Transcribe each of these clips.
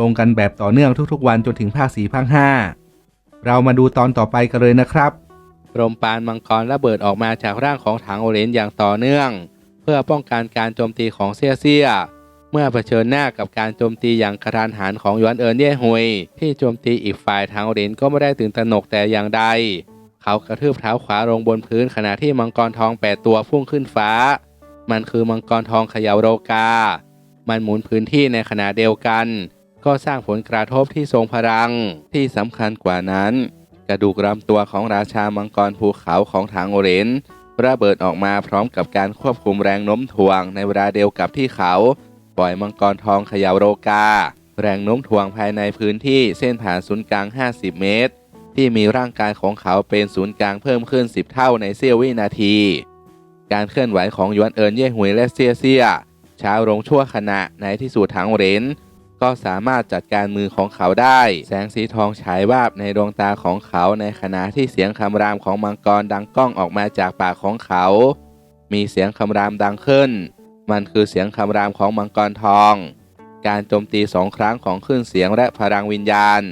ลงกันแบบต่อเนื่องทุกๆ วันจนถึงภาคสี่ภาคห้าเรามาดูตอนต่อไปกันเลยนะครับลมปานมังกรระเบิดออกมาจากร่างของถังโอเรนอย่างต่อเนื่อง เพื่อป้องกันการโจมตีของเซียเซีย เมื่อเผชิญหน้ากับการโจมตีอย่างกระทันหันของยวนเอินเย่ฮุยที่โจมตีอีกฝ่ายถังโอเรนก็ไม่ได้ตื่นตระหนกแต่อย่างใด เขากระทืบเท้าขวาลงบนพื้นขณะที่มังกรทองแปดตัวพุ่งขึ้นฟ้า มันคือมังกรทองเขยาโรกา มันหมุนพื้นที่ในขณะเดียวกัน ก็สร้างผลกระทบที่ทรงพลัง ที่สำคัญกว่านั้น กระดูกลำตัวของราชามังกรภูเขาของถังโอเรนระเบิดออกมาพร้อมกับการควบคุมแรงโน้มถ่วงในเวลาเดียวกับที่เขา ปล่อยมังกรทองเขยาวโรกา แรงโน้มถ่วงภายในพื้นที่เส้นผ่านศูนย์กลาง 50 เมตร ที่มีร่างกายของเขาเป็นศูนย์กลางเพิ่มขึ้น 10 เท่าในเสี้ยววินาที การเคลื่อนไหวของยวนเอินเย่หวยและเซียเซียช้าลงชั่วขณะในที่สุดถังโอเรน ก็สามารถจัดการมือของเขาได้ แสงสีทองฉายวาบในดวงตาของเขาในขณะที่เสียงคำรามของมังกรดังก้องออกมาจากปากของเขา มีเสียงคำรามดังขึ้น มันคือเสียงคำรามของมังกรทอง การโจมตีสองครั้งของคลื่นเสียงและพลังวิญญาณ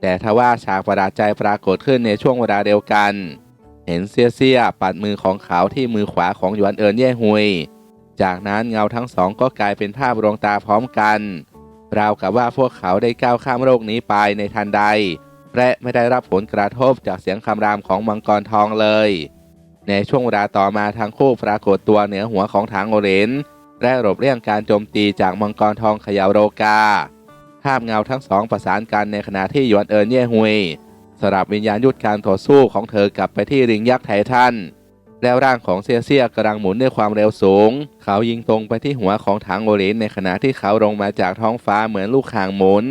แต่ทว่าฉากประหลาดใจปรากฏขึ้นในช่วงเวลาเดียวกัน เห็นเซียเซียปัดมือของเขาที่มือขวาของหยวนเอินเย่ฮุย จากนั้นเงาทั้งสองก็กลายเป็นภาพดวงตาพร้อมกัน ราวกับว่าพวกเขาได้ก้าวข้ามโลกนี้ไปในทันใด และไม่ได้รับผลกระทบจากเสียงคำรามของมังกรทองเลย ในช่วงเวลาต่อมาทั้งคู่ปรากฏตัวเหนือหัวของถังโอเรนและหลบเลี่ยงการโจมตีจากมังกรทองขยาวโรกาภาพเงาทั้งสองประสานกันในขณะที่หยวนเอินเย่ฮุยสลับวิญญาณยุทธการต่อสู้ของเธอกลับไปที่ริงยักษ์ไททัน แล้วร่างของเซียเซียกำลังหมุนด้วยความเร็วสูง เขายิงตรงไปที่หัวของถังโอรินในขณะที่เขาลงมาจากท้องฟ้าเหมือนลูกข่างหมุน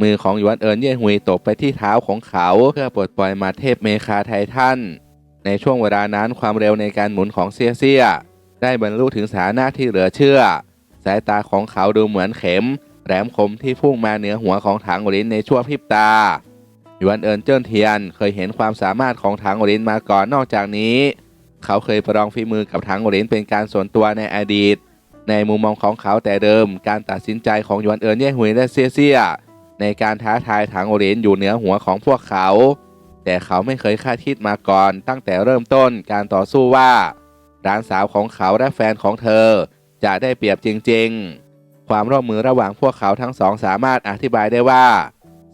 มือของหยวนเอินเย่ฮุยตกไปที่เท้าของเขาเพื่อปลดปล่อยมาเทพเมคาไททัน ในช่วงเวลานั้นความเร็วในการหมุนของเซียเซีย ได้บรรลุถึงสถานะที่เหลือเชื่อ สายตาของเขาดูเหมือนเข็มแหลมคมที่พุ่งมาเหนือหัวของถังโอรินในชั่วพริบตาหยวนเอินเจิ้นเทียนเคยเห็นความสามารถของถังโอรินมาก่อนนอกจากนี้ เขาเคยประลองฝีมือกับถังโอรินเป็นการส่วนตัวในอดีต ในมุมมองของเขาแต่เดิม การตัดสินใจของยวนเอินเย่ฮุยและเซียเซียในการท้าทายถังโอรินอยู่เหนือหัวของพวกเขา แต่เขาไม่เคยคาดคิดมาก่อน ตั้งแต่เริ่มต้นการต่อสู้ว่าร้านสาวของเขาและแฟนของเธอ จะได้เปรียบจริงๆ ความร่วมมือระหว่างพวกเขาทั้งสองสามารถอธิบายได้ว่า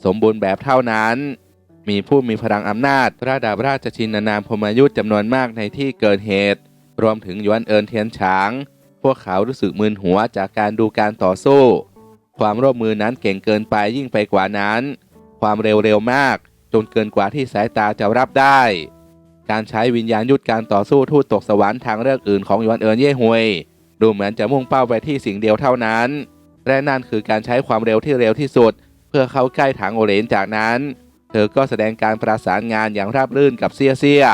สมบูรณ์แบบเท่านั้น มีผู้มีพลังอำนาจระดับราชชินนามพมายุทธจำนวนมากในที่เกิดเหตุ รวมถึงยวนเอินเทียนฉาง พวกเขารู้สึกมึนหัวจากการดูการต่อสู้ ความร่วมมือนั้นเก่งเกินไปยิ่งไปกว่านั้น ความเร็วเร็วมาก จนเกินกว่าที่สายตาจะรับได้ การใช้วิญญาณยุทธการต่อสู้ทูตตกสวรรค์ทางเลือกอื่นของยวนเอินเย่ฮุยดูเหมือนจะมุ่งเป้าไปที่สิ่งเดียวเท่านั้นและนั่นคือการใช้ความเร็วที่เร็วที่สุด เพื่อเข้าใกล้ถังโอเรนจากนั้น เธอก็แสดงการประสานงานอย่างราบรื่นกับเซียเซีย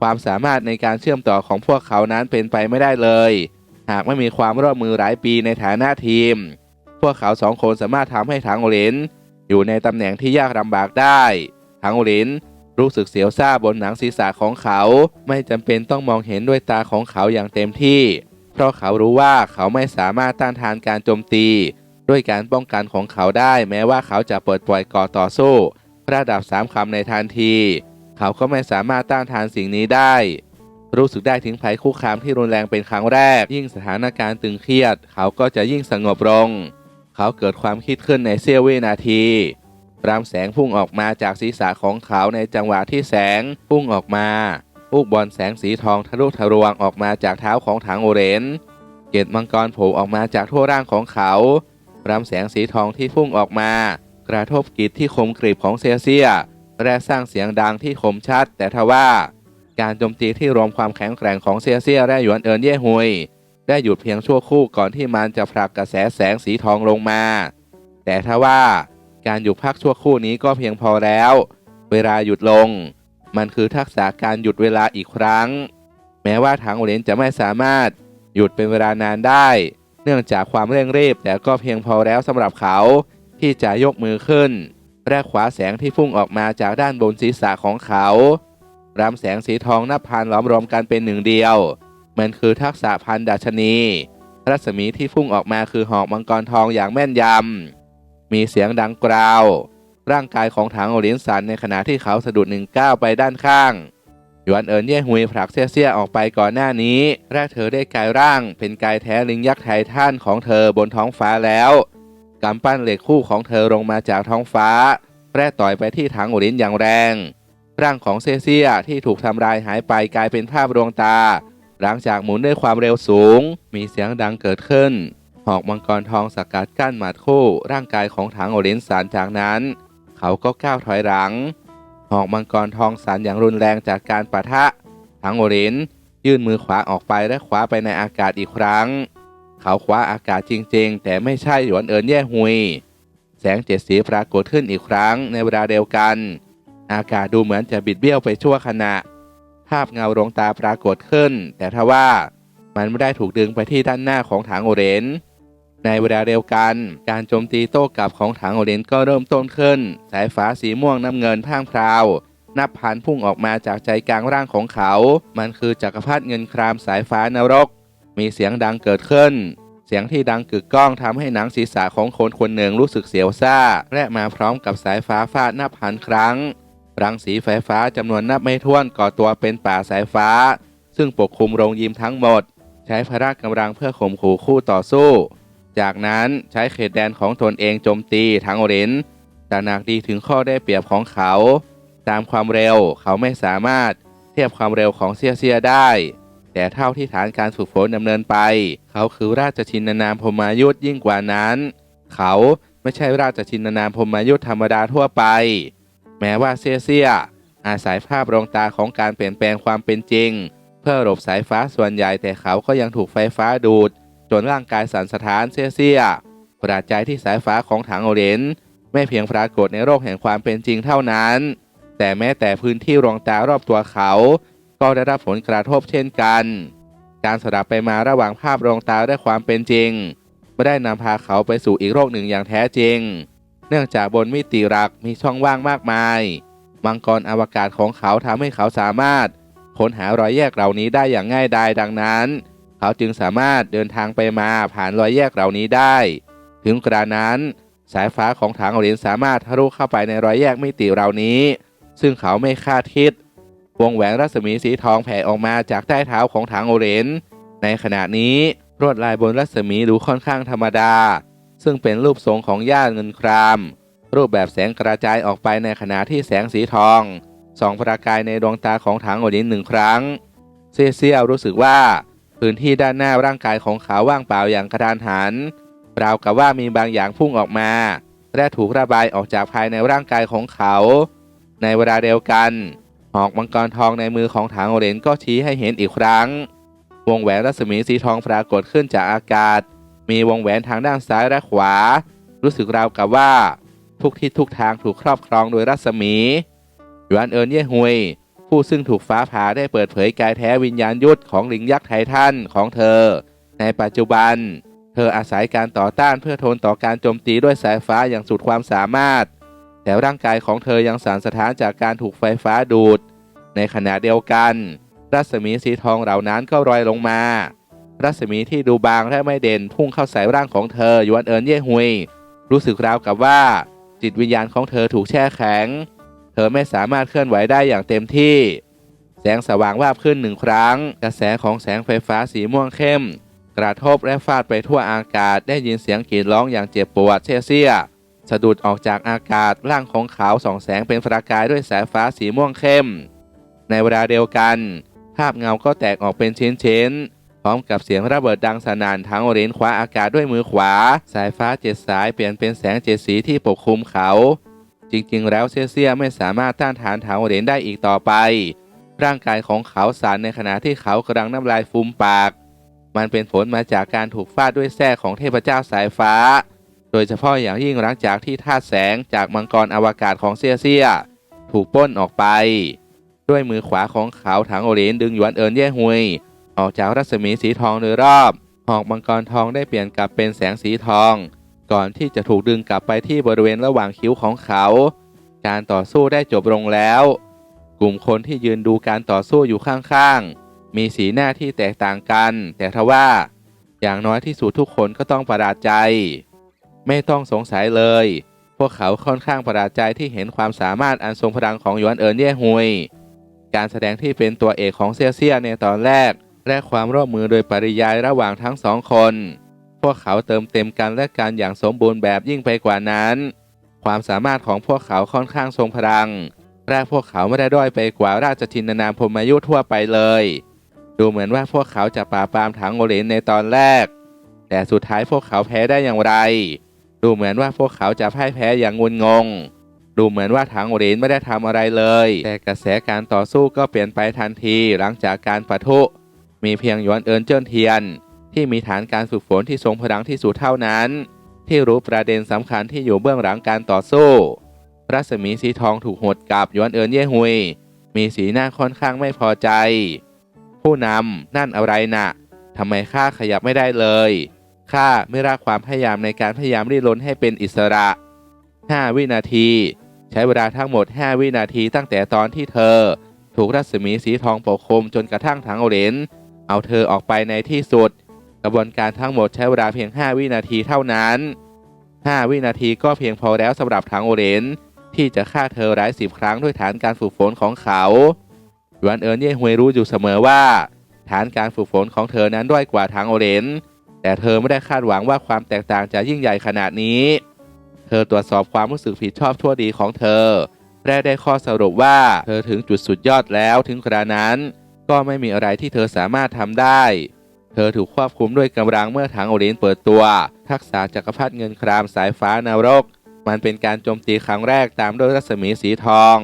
ความสามารถในการเชื่อมต่อของพวกเขานั้นเป็นไปไม่ได้เลย หากไม่มีความร่วมมือหลายปีในฐานะทีม พวกเขาสองคนสามารถทำให้ถังโอเรนอยู่ในตำแหน่งที่ยากลำบากได้ถังโอเรนรู้สึกเสียวซ่าบนหนังศีรษะของเขา ไม่จำเป็นต้องมองเห็นด้วยตาของเขาอย่างเต็มที่ เพราะเขารู้ว่าเขาไม่สามารถต้านทานการโจมตี ด้วยการป้องกันของเขาได้ แม้ว่าเขาจะเปิดปล่อยก่อต่อสู้ ระดับสามคำในทันที เขาก็ไม่สามารถต้านทานสิ่งนี้ได้ รู้สึกได้ถึงภัยคุกคามที่รุนแรงเป็นครั้งแรก ยิ่งสถานการณ์ตึงเครียด เขาก็จะยิ่งสงบลง เขาเกิดความคิดขึ้นในเสี้ยววินาทีรามแสงพุ่งออกมาจากศีรษะของเขาในจังหวะที่แสงพุ่งออกมาลูกบอลแสงสีทองทะลุทะลวงออกมาจากเท้าของถังโอเรน เกตมังกรโผล่ออกมาจากทั่วร่างของเขารามแสงสีทองที่พุ่งออกมา กระทบกิจที่คมกริบของเซียเซีย และสร้างเสียงดังที่คมชัด แต่ทว่าการโจมตีที่รวมความแข็งแกร่งของเซียเซียและหยวนเอินเย่ฮุย ได้หยุดเพียงชั่วครู่ก่อนที่มันจะผลักกระแสแสงสีทองลงมา แต่ถ้าว่าการหยุดพักชั่วครู่นี้ก็เพียงพอแล้ว เวลาหยุดลง มันคือทักษะการหยุดเวลาอีกครั้ง แม้ว่าถังโอเลนจะไม่สามารถหยุดเป็นเวลานานได้ เนื่องจากความเร่งรีบแต่ก็เพียงพอแล้วสำหรับเขา ที่จะยกมือขึ้นและขวาแสงที่พุ่งออกมาจากด้านบนศีรษะของเขารำแสงสีทองนับพันล้อมรวมกันเป็นหนึ่งเดียว มันคือทักษะพันดัชนี รัศมีที่พุ่งออกมาคือหอกมังกรทองอย่างแม่นยำ มีเสียงดังกราว ร่างกายของถังโอลินสันในขณะที่เขาสะดุดหนึ่งก้าวไปด้านข้าง หยวนเอินเย่ฮุยผลักเซี่ยๆออกไปก่อนหน้านี้แรกเธอได้กลายร่าง เป็นกายแท้ลิงยักษ์ไททันของเธอบนท้องฟ้าแล้ว กำปั้นเหล็กคู่ของเธอลงมาจากท้องฟ้า แร่ต่อยไปที่ถังโอลินอย่างแรง ร่างของเซเซียที่ถูกทำลายหายไปกลายเป็นภาพดวงตา หลังจากหมุนด้วยความเร็วสูง มีเสียงดังเกิดขึ้น หอกมังกรทองสกัดกั้นหมัดคู่ ร่างกายของถังโอเลนสานจากนั้น เขาก็ก้าวถอยหลัง หอกมังกรทองสานอย่างรุนแรงจากการปะทะถังโอเลนยื่นมือขวาออกไปและคว้าไปในอากาศอีกครั้ง เขาคว้าอากาศจริง ๆ แต่ไม่ใช่หยวนเอินแย่หุย แสงเจ็ดสีปรากฏขึ้นอีกครั้งในเวลาเดียวกัน อากาศดูเหมือนจะบิดเบี้ยวไปชั่วขณะ ภาพเงาดวงตาปรากฏขึ้น แต่ทว่ามันไม่ได้ถูกดึงไปที่ด้านหน้าของถังโอเรนในเวลาเดียวกัน การโจมตีโต้กลับของถังโอเรนก็เริ่มต้นขึ้น สายฟ้าสีม่วงน้ำเงินพ่างพราวนับพันพุ่งออกมาจากใจกลางร่างของเขา มันคือจักรพรรดิเงินครามสายฟ้านรก มีเสียงดังเกิดขึ้น เสียงที่ดังกึกก้องทำให้หนังศีรษะของคนคนหนึ่งรู้สึกเสียวซ่า และมาพร้อมกับสายฟ้าฟาดนับพันครั้ง รังสีไฟฟ้าจำนวนนับไม่ถ้วนก่อตัวเป็นป่าสายฟ้า ซึ่งปกคลุมโรงยิมทั้งหมด ใช้พละกำลังเพื่อข่มขู่คู่ต่อสู้ จากนั้นใช้เขตแดนของตนเองโจมตีทั้งอเรนตระหนักดีถึงข้อได้เปรียบของเขา ตามความเร็วเขาไม่สามารถเทียบความเร็วของเซียเซียได้ แต่เท่าที่ฐานการฝึกฝนดำเนินไป เขาคือราชชินนามพมายุทธยิ่งกว่านั้น เขาไม่ใช่ราชชินนามพมายุทธธรรมดาทั่วไป แม้ว่าเซียเซียอาศัยภาพรองตาของการเปลี่ยนแปลงความเป็นจริง เพื่อหลบสายฟ้าส่วนใหญ่แต่เขาก็ยังถูกไฟฟ้าดูด จนร่างกายสั่นสะท้านเซียเซียประหลาดใจที่สายฟ้าของถังโอเรนไม่เพียงปรากฏในโลกแห่งความเป็นจริงเท่านั้น แต่แม้แต่พื้นที่รองตารอบตัวเขา ก็ได้รับผลกระทบเช่นกัน การสลับไปมาระหว่างภาพรองตาและความเป็นจริง ไม่ได้นำพาเขาไปสู่อีกโลกหนึ่งอย่างแท้จริง เนื่องจากบนมิติรักมีช่องว่างมากมาย มังกรอวกาศของเขาทำให้เขาสามารถค้นหารอยแยกเหล่านี้ได้อย่างง่ายดายดังนั้น เขาจึงสามารถเดินทางไปมาผ่านรอยแยกเหล่านี้ได้ ถึงกระนั้น สายฟ้าของถังโอเลนสามารถทะลุเข้าไปในรอยแยกมิติเหล่านี้ ซึ่งเขาไม่คาดคิด วงแหวนรัศมีสีทองแผ่ออกมาจากใต้เท้าของถังโอเลนในขณะนี้ลวดลายบนรัศมีดูค่อนข้างธรรมดา ซึ่งเป็นรูปทรงของย่าเงินคราม รูปแบบแสงกระจายออกไปในขณะที่แสงสีทองส่องประกายในดวงตาของถังโอลินหนึ่งครั้ง เซเซียรู้สึกว่า พื้นที่ด้านหน้าร่างกายของเขาว่างเปล่าอย่างกระดานหันราวกับว่ามีบางอย่างพุ่งออกมา และถูกระบายออกจากภายในร่างกายของเขา ในเวลาเดียวกัน หอกมังกรทองในมือของถังโอเลนก็ชี้ให้เห็นอีกครั้ง วงแหวนรัศมีสีทองปรากฏขึ้นจากอากาศ มีวงแหวนทางด้านซ้ายและขวา รู้สึกราวกับว่า ทุกทิศทุกทางถูกครอบครองโดยรัศมีหยวนเอินเย่ฮุยผู้ซึ่งถูกฟ้าผ่าได้เปิดเผยกายแท้วิญญาณยุทธของหลิงยักษ์ไททันของเธอ ในปัจจุบัน เธออาศัยการต่อต้านเพื่อทนต่อการโจมตีด้วยสายฟ้าอย่างสุดความสามารถ แต่ร่างกายของเธอยังสั่นสะท้านจากการถูกไฟฟ้าดูด ในขณะเดียวกัน รัศมีสีทองเหล่านั้นก็รอยลงมา รัศมีที่ดูบางและไม่เด่นพุ่งเข้าใส่ร่างของเธอยวนเอินเย่ฮุย รู้สึกราวกับว่า จิตวิญญาณของเธอถูกแช่แข็ง เธอไม่สามารถเคลื่อนไหวได้อย่างเต็มที่ แสงสว่างวาบขึ้นหนึ่งครั้ง กระแสของแสงไฟฟ้าสีม่วงเข้ม กระทบและฟาดไปทั่วอากาศได้ยินเสียงกรีดร้องอย่างเจ็บปวดเชี่ยเสะดุดออกจากอากาศร่างของเขาส่องแสงเป็นประกายด้วยสายฟ้าสีม่วงเข้ม ในเวลาเดียวกัน ภาพเงาก็แตกออกเป็นชิ้นๆ พร้อมกับเสียงระเบิดดังสนั่นทั้งโอเรนคว้าอากาศด้วยมือขวา สายฟ้าเจ็ดสายเปลี่ยนเป็นแสงเจ็ดสีที่ปกคลุมเขา จริงๆ แล้วเซียเซียไม่สามารถต้านทานถังโอเรนได้อีกต่อไป ร่างกายของเขาสั่นในขณะที่เขากำลังน้ำลายฟูมปาก มันเป็นผลมาจากการถูกฟาดด้วยแส้ของเทพเจ้าสายฟ้า โดยเฉพาะอย่างยิ่งหลังจากที่ธาตุแสงจากมังกรอวกาศของเซียเซีย ถูกปล้นออกไป ด้วยมือขวาของเขาถังโอหลินดึงหยวนเอินเย่ฮุย ออกจากรัศมีสีทองโดยรอบหอกมังกรทองได้เปลี่ยนกลับเป็นแสงสีทอง ก่อนที่จะถูกดึงกลับไปที่บริเวณระหว่างคิ้วของเขา การต่อสู้ได้จบลงแล้ว กลุ่มคนที่ยืนดูการต่อสู้อยู่ข้างๆ มีสีหน้าที่แตกต่างกัน แต่ทว่า อย่างน้อยที่สุดทุกคนก็ต้องประหลาดใจ ไม่ต้องสงสัยเลย พวกเขาค่อนข้างประหลาดใจที่เห็นความสามารถอันทรงพลังของหยวนเอินเย่ฮุย การแสดงที่เป็นตัวเอกของเซียเซียในตอนแรก และความร่วมมือโดยปริยายระหว่างทั้งสองคน พวกเขาเติมเต็มกันและกันอย่างสมบูรณ์แบบยิ่งไปกว่านั้น ความสามารถของพวกเขาค่อนข้างทรงพลังและพวกเขาไม่ได้ด้อยไปกว่าราชทินนามพมายุทั่วไปเลย ดูเหมือนว่าพวกเขาจะปราบปรามถังโอเลนในตอนแรก แต่สุดท้ายพวกเขาแพ้ได้อย่างไร ดูเหมือนว่าพวกเขาจะพ่ายแพ้อย่างงุนงง ดูเหมือนว่าถังเหลนไม่ได้ทำอะไรเลย แต่กระแสการต่อสู้ก็เปลี่ยนไปทันทีหลังจากการปะทุ มีเพียงหยวนเอินเจิ้นเทียน ที่มีฐานการฝึกฝนที่ทรงพลังที่สุดเท่านั้น ที่รู้ประเด็นสำคัญที่อยู่เบื้องหลังการต่อสู้รัศมีสีทองถูกหดกับหยวนเอินเย่ฮุย มีสีหน้าค่อนข้างไม่พอใจ ผู้นำนั่นอะไรนะ่ะทำไมข้าขยับไม่ได้เลย ข้าไม่รักความพยายามในการพยายามรีดรนให้เป็นอิสระ 5 วินาที ใช้เวลาทั้งหมด 5 วินาทีตั้งแต่ตอนที่เธอ ถูกรัศมีสีทองปกคลุมจนกระทั่งถังโอเรนเอาเธอออกไปในที่สุด กระบวนการทั้งหมดใช้เวลาเพียง 5 วินาทีเท่านั้น 5 วินาทีก็เพียงพอแล้วสำหรับถังโอเรนที่จะฆ่าเธอหลายสิบครั้งด้วยฐานการฝึกฝนของเขาหยวนเอินเย่ฮวยรู้อยู่เสมอว่า ฐานการฝึกฝนของเธอนั้นด้อยกว่าถังโอเรน แต่เธอไม่ได้คาดหวังว่าความแตกต่างจะยิ่งใหญ่ขนาดนี้ เธอตรวจสอบความรู้สึกผิดชอบทั่วดีของเธอ และได้ข้อสรุปว่าเธอถึงจุดสุดยอดแล้วถึงกระนั้น ก็ไม่มีอะไรที่เธอสามารถทำได้ เธอถูกควบคุมด้วยกำลังเมื่อถังโอรินเปิดตัว ทักษะจักรพรรดิเงินครามสายฟ้านรก มันเป็นการโจมตีครั้งแรกตามด้วยรัศมีสีทอง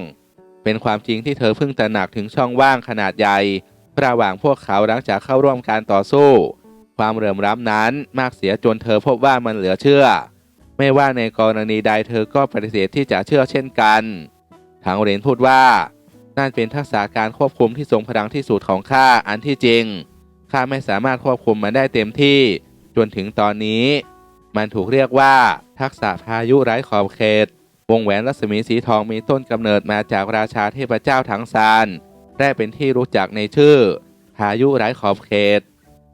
เป็นความจริงที่เธอเพิ่งตระหนักถึงช่องว่างขนาดใหญ่ระหว่างพวกเขาหลังจากเข้าร่วมการต่อสู้ ความเหลื่อมล้ำนั้น มากเสียจนเธอพบว่ามันเหลือเชื่อ ไม่ว่าในกรณีใดเธอก็ปฏิเสธที่จะเชื่อเช่นกันทางเรนพูดว่า นั่นเป็นทักษะการควบคุมที่ทรงพลังที่สุดของข้าอันที่จริงข้าไม่สามารถควบคุมมันได้เต็มที่ จนถึงตอนนี้ มันถูกเรียกว่า ทักษะพายุไร้ขอบเขต วงแหวนรัศมีสีทองมีต้นกำเนิดมาจากราชาเทพเจ้าถังซานและเป็นที่รู้จักในชื่อ พายุไร้ขอบเขต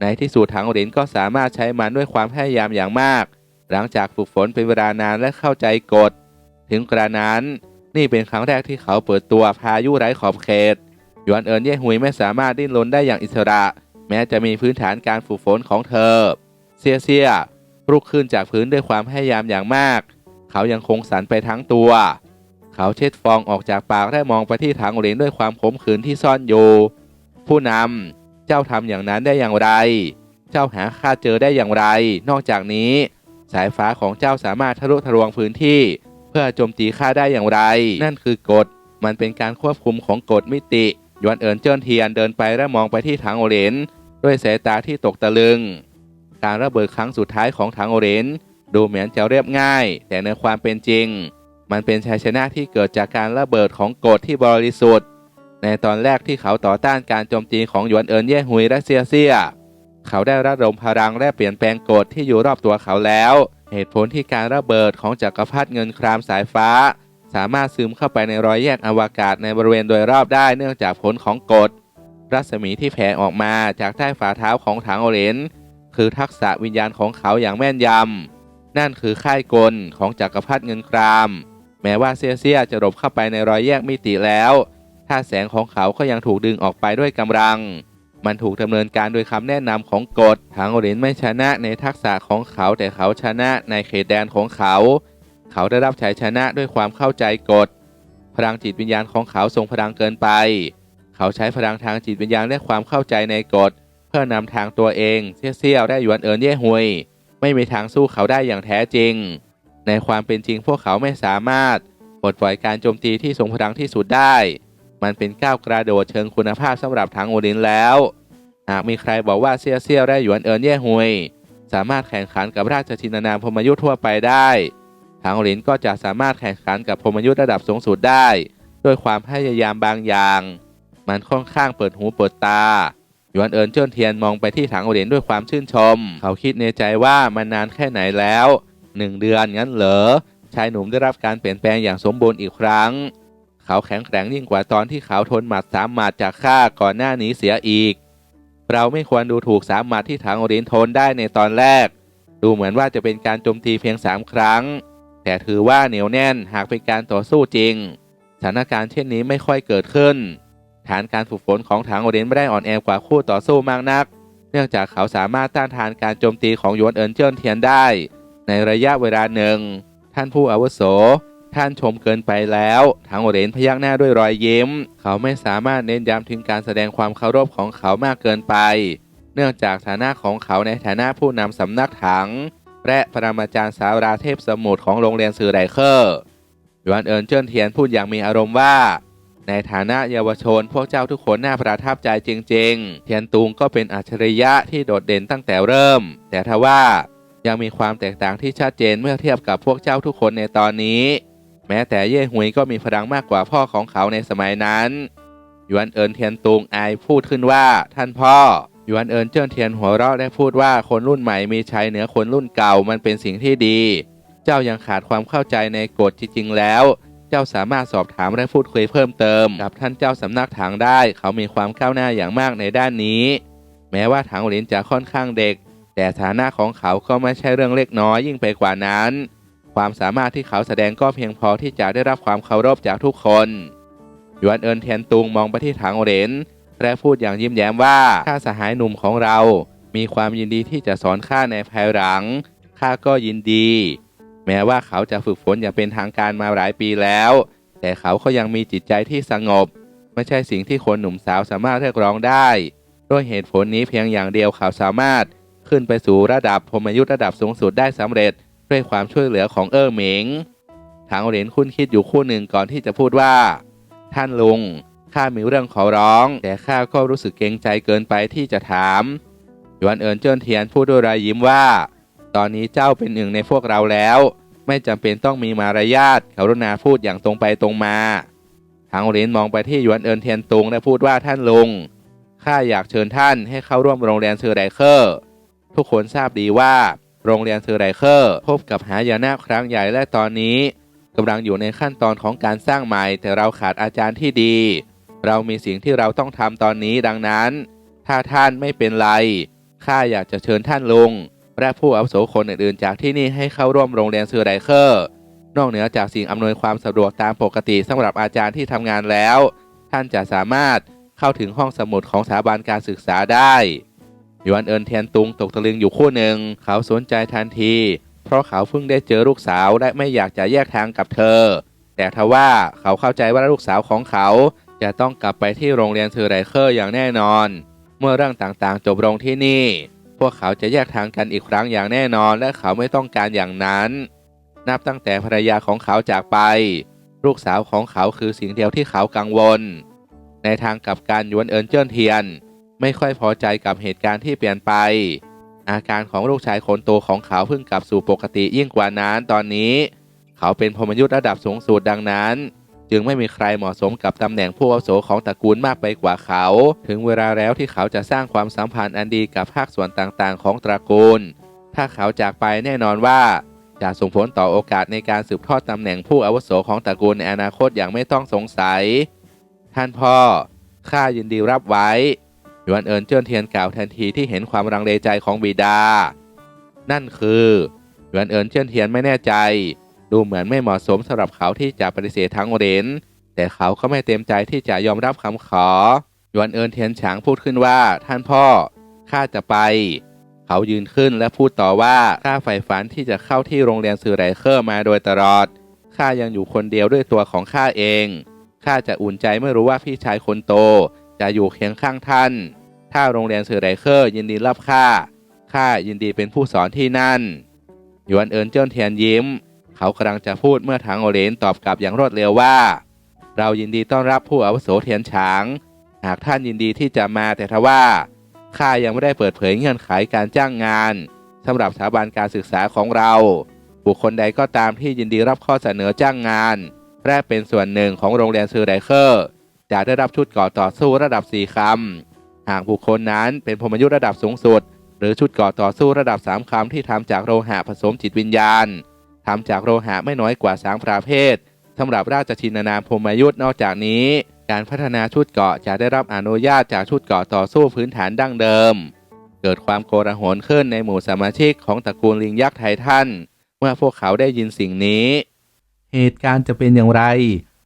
ในที่สุดถังเหรินก็สามารถใช้มันด้วยความพยายามอย่างมาก หลังจากฝึกฝนเป็นเวลานานและเข้าใจกฎ ถึงกระนั้น นี่เป็นครั้งแรกที่เขาเปิดตัวพายุไร้ขอบเขตยวนเอินเย่หุยไม่สามารถดิ้นรนได้อย่างอิสระ แม้จะมีพื้นฐานการฝึกฝนของเธอ เซียเซียลุกขึ้นจากพื้นด้วยความพยายามอย่างมาก เขายังคงสั่นไปทั้งตัว เขาเช็ดฟองออกจากปากและมองไปที่ถังเหรียญด้วยความขมขื่นที่ซ่อนอยู่ ผู้นำ เจ้าทำอย่างนั้นได้อย่างไร เจ้าหาข้าเจอได้อย่างไร นอกจากนี้ สายฟ้าของเจ้าสามารถทะลุทะลวงพื้นที่ เพื่อโจมตีข้าได้อย่างไร นั่นคือกฎ มันเป็นการควบคุมของกฎมิติยวนเอินเจิ้นเทียนเดินไปและมองไปที่ถังโอเรนด้วยสายตาที่ตกตะลึง การระเบิดครั้งสุดท้ายของถังโอเรนดูเหมือนจะเรียบง่าย แต่ในความเป็นจริง มันเป็นชัยชนะที่เกิดจากการระเบิดของกฎที่บริสุทธิ์ ในตอนแรกที่เขาต่อต้านการโจมตีของหยวนเอินเย่ฮุยและเซียเซีย เขาได้ระดมพลังและเปลี่ยนแปลงกฎที่อยู่รอบตัวเขาแล้ว เหตุผลที่การระเบิดของจักรพรรดิเงินครามสายฟ้า สามารถซึมเข้าไปในรอยแยกอวกาศในบริเวณโดยรอบได้เนื่องจากผลของกฎรัศมีที่แผ่ออกมาจากใต้ฝ่าเท้าของถังโอเรนคือทักษะวิญญาณของเขาอย่างแม่นยำ นั่นคือค่ายกลของจักรพรรดิเงินคราม แม้ว่าเซียเซียจะหลบเข้าไปในรอยแยกมิติแล้ว ท่าแสงของเขาก็ยังถูกดึงออกไปด้วยกำลัง มันถูกดำเนินการโดยคำแนะนำของกฎทางโอรินไม่ชนะในทักษะของเขาแต่เขาชนะในเขตแดนของเขา เขาได้รับชัยชนะด้วยความเข้าใจกฎ พลังจิตวิญญาณของเขาทรงพลังเกินไป เขาใช้พลังทางจิตวิญญาณและความเข้าใจในกฎ เพื่อนำทางตัวเองเซี่ยวๆได้หยวนเอินเย่ฮุยไม่มีทางสู้เขาได้อย่างแท้จริง ในความเป็นจริงพวกเขาไม่สามารถปลดปล่อยการโจมตีที่ทรงพลังที่สุดได้ มันเป็นก้าวกระโดดเชิงคุณภาพสำหรับทางโอรินแล้ว หากมีใครบอกว่าเซี่ยเซี่ยวได้หยวนเอินเย่ฮุยสามารถแข่งขันกับราชชินานามพมยุทธ์ทั่วไปได้ทางหลินก็จะสามารถแข่งขันกับพมยุทธ์ระดับสูงสุดได้ ด้วยความพยายามบางอย่าง มันค่อนข้างเปิดหูเปิดตาหยวนเอินเจิ้นเทียนมองไปที่ถังเหรียญด้วยความชื่นชม เขาคิดในใจว่ามันนานแค่ไหนแล้วหนึ่งเดือนงั้นเหรอชายหนุ่มได้รับการเปลี่ยนแปลงอย่างสมบูรณ์อีกครั้ง เขาแข็งแกร่งยิ่งกว่าตอนที่เขาทนหมัดสามหมัดจากข้าก่อนหน้านี้เสียอีก เราไม่ควรดูถูกสามหมัดที่ถังเหรียญทนได้ในตอนแรก ดูเหมือนว่าจะเป็นการโจมตีเพียงสามครั้ง แต่ถือว่าเหนียวแน่นหากเป็นการต่อสู้จริง สถานการณ์เช่นนี้ไม่ค่อยเกิดขึ้น ฐานการฝึกฝนของถังโอเดนไม่ได้อ่อนแอกว่าคู่ต่อสู้มากนัก เนื่องจากเขาสามารถต้านทานการโจมตีของยวนเอินเจิ้นเทียนได้ ในระยะเวลาหนึ่ง ท่านผู้อาวุโส ท่านชมเกินไปแล้วถังโอเดนพยักหน้าด้วยรอยยิ้ม เขาไม่สามารถเน้นย้ำถึงการแสดงความเคารพของเขามากเกินไป เนื่องจากฐานะของเขาในฐานะผู้นำสำนักถัง และปรมาจารย์สาวราเทพสมุทรของโรงเรียนสื่อไรเคอร์ยวนเอินเจิ้นเทียนพูดอย่างมีอารมณ์ว่า ในฐานะเยาวชนพวกเจ้าทุกคนน่าประทับใจจริง ๆ เทียนตุงก็เป็นอัจฉริยะที่โดดเด่นตั้งแต่เริ่ม แต่ทว่ายังมีความแตกต่างที่ชัดเจนเมื่อเทียบกับพวกเจ้าทุกคนในตอนนี้ แม้แต่เย่หวยก็มีพลังมากกว่าพ่อของเขาในสมัยนั้นหยวนเอินเทียนตุงอายพูดขึ้นว่า ท่านพ่อหยวนเอินเจิ้นเทียนหัวเราะและพูดว่าคนรุ่นใหม่มีชัยเหนือคนรุ่นเก่ามันเป็นสิ่งที่ดี เจ้ายังขาดความเข้าใจในกฎจริงๆแล้ว เจ้าสามารถสอบถามและพูดคุยเพิ่มเติม กับท่านเจ้าสำนักถังได้ เขามีความก้าวหน้าอย่างมากในด้านนี้ แม้ว่าถังหลินจะค่อนข้างเด็ก แต่ฐานะของเขาก็ไม่ใช่เรื่องเล็กน้อยยิ่งไปกว่านั้น ความสามารถที่เขาแสดงก็เพียงพอที่จะได้รับความเคารพจากทุกคนหยวนเอินเทียนตุงมองไปที่ถังเหรนและพูดอย่างยิ้มแย้มว่าข้าสหายหนุ่มของเรา มีความยินดีที่จะสอนข้าในภายหลัง ข้าก็ยินดี แม้ว่าเขาจะฝึกฝนอย่างเป็นทางการมาหลายปีแล้ว แต่เขาก็ยังมีจิตใจที่สงบ ไม่ใช่สิ่งที่คนหนุ่มสาวสามารถเรียกร้องได้ ด้วยเหตุผลนี้เพียงอย่างเดียวเขาสามารถขึ้นไปสู่ระดับพรหมยุทธ์ระดับสูงสุดได้สำเร็จ ด้วยความช่วยเหลือของเออหมิงทางเหรียญคุ้นคิดอยู่คู่หนึ่งก่อนที่จะพูดว่า ท่านลุงข้ามีเรื่องขอร้อง แต่ข้าก็รู้สึกเกรงใจเกินไปที่จะถามหยวนเอินเจิ้นเทียนพูดด้วยรอยยิ้มว่า ตอนนี้เจ้าเป็นหนึ่งในพวกเราแล้ว ไม่จำเป็นต้องมีมารยาทกรุณาพูดอย่างตรงไปตรงมาทางเหรียญมองไปที่หยวนเอินเทียนตุงและพูดว่าท่านลุงข้าอยากเชิญท่านให้เข้าร่วมโรงเรียนเซอร์ไดเคอร์ ทุกคนทราบดีว่า โรงเรียนเซอร์ไดเคอร์พบกับหายนะครั้งใหญ่และตอนนี้กำลังอยู่ในขั้นตอนของการสร้างใหม่ แต่เราขาดอาจารย์ที่ดี เรามีสิ่งที่เราต้องทำตอนนี้ดังนั้น ถ้าท่านไม่เป็นไรข้าอยากจะเชิญท่านลุงและผู้อาวุโสคนอื่นๆ จากที่นี่ให้เข้าร่วมโรงเรียนเซอร์ไดเคอร์นอกเหนือจากสิ่งอำนวยความสะดวกตามปกติสำหรับอาจารย์ที่ทำงานแล้ว ท่านจะสามารถเข้าถึงห้องสมุดของสถาบันการศึกษาได้ หยวนเอินเทียนตุงตกตะลึงอยู่คู่หนึ่ง เขาสนใจทันที เพราะเขาเพิ่งได้เจอลูกสาวและไม่อยากจะแยกทางกับเธอ แต่ทว่าเขาเข้าใจว่าลูกสาวของเขา จะต้องกลับไปที่โรงเรียนเซอไรเคอร์อย่างแน่นอน เมื่อเรื่องต่างๆ จบลงที่นี่ พวกเขาจะแยกทางกันอีกครั้งอย่างแน่นอน และเขาไม่ต้องการอย่างนั้น นับตั้งแต่ภรรยาของเขาจากไป ลูกสาวของเขาคือสิ่งเดียวที่เขากังวล ในทางกลับการยวนเอินเจิ้นเทียน ไม่ค่อยพอใจกับเหตุการณ์ที่เปลี่ยนไป อาการของลูกชายคนโตของเขาเพิ่งกลับสู่ปกติยิ่งกว่านั้นตอนนี้ เขาเป็นพมยุทธระดับสูงสุดดังนั้น จึงไม่มีใครเหมาะสมกับตำแหน่งผู้อาวุโสของตระกูลมากไปกว่าเขา ถึงเวลาแล้วที่เขาจะสร้างความสัมพันธ์อันดีกับภาคส่วนต่างๆ ของตระกูล ถ้าเขาจากไปแน่นอนว่าจะส่งผลต่อโอกาสในการสืบทอดตำแหน่งผู้อาวุโสของตระกูลในอนาคตอย่างไม่ต้องสงสัย ท่านพ่อข้ายินดีรับไว้ หยวนเอินเจิ้นเทียนกล่าวทันทีที่เห็นความรังเลใจของบิดา นั่นคือหยวนเอินเจิ้นเทียนไม่แน่ใจ ดูเหมือนไม่เหมาะสมสำหรับเขาที่จะปฏิเสธทั้งเหรนแต่เขาก็ไม่เต็มใจที่จะยอมรับคำขอหยวนเอินเทียนฉางพูดขึ้นว่าท่านพ่อข้าจะไป เขายืนขึ้นและพูดต่อว่าข้าใฝ่ฝันที่จะเข้าที่โรงเรียนสื่อไรเคอร์มาโดยตลอดข้ายังอยู่คนเดียวด้วยตัวของข้าเองข้าจะอุ่นใจเมื่อรู้ว่าพี่ชายคนโต จะอยู่เคียงข้างท่าน ถ้าโรงเรียนสื่อไรเคอร์ยินดีรับข้า ข้ายินดีเป็นผู้สอนที่นั่น หยวนเอินเจิ้นเทียนยิ้ม เขากำลังจะพูดเมื่อทางโอเลนตอบกลับอย่างรวดเร็วว่า เรายินดีต้อนรับผู้อาวุโสเทียนฉาง หากท่านยินดีที่จะมาแต่ทว่า ข้ายังไม่ได้เปิดเผยเงื่อนไขการจ้างงานสำหรับสถาบันการศึกษาของเรา บุคคลใดก็ตามที่ยินดีรับข้อเสนอจ้างงาน และเป็นส่วนหนึ่งของโรงเรียนซือไดเคอร์ จะได้รับชุดก่อต่อสู้ระดับ 4 คำ หากบุคคลนั้นเป็นพรหมยุทธ์ระดับสูงสุด หรือชุดก่อต่อสู้ระดับ 3 คำ ที่ทำจากโลหะผสมจิตวิญญาณทำจากโลหะไม่น้อยกว่าสามประเภทสำหรับราชชินนามพรหมยุทธ์นอกจากนี้ การพัฒนาชุดเกาะจะได้รับอนุญาตจากชุดเกราะต่อสู้พื้นฐานดั้งเดิม เกิดความโกลาหลขึ้นในหมู่สมาชิกของตระกูลลิงยักษ์ไททันเมื่อพวกเขาได้ยินสิ่งนี้ เหตุการณ์จะเป็นอย่างไร